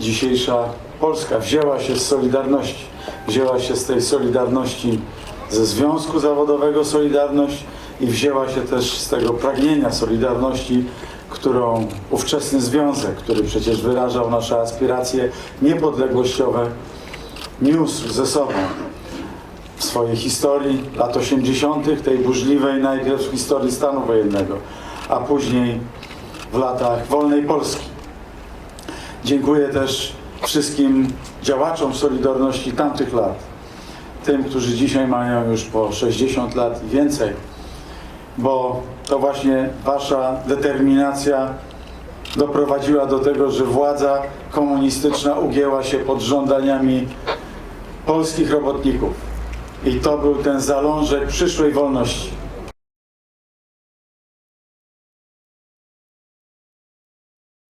dzisiejsza Polska wzięła się z Solidarności. Wzięła się z tej Solidarności ze Związku Zawodowego Solidarność i wzięła się też z tego pragnienia Solidarności, którą ówczesny związek, który przecież wyrażał nasze aspiracje niepodległościowe, niósł ze sobą w swojej historii lat 80., tej burzliwej najpierw historii stanu wojennego, a później w latach wolnej Polski. Dziękuję też wszystkim działaczom Solidarności tamtych lat, tym, którzy dzisiaj mają już po 60 lat i więcej, bo to właśnie wasza determinacja doprowadziła do tego, że władza komunistyczna ugięła się pod żądaniami polskich robotników. I to był ten zalążek przyszłej wolności.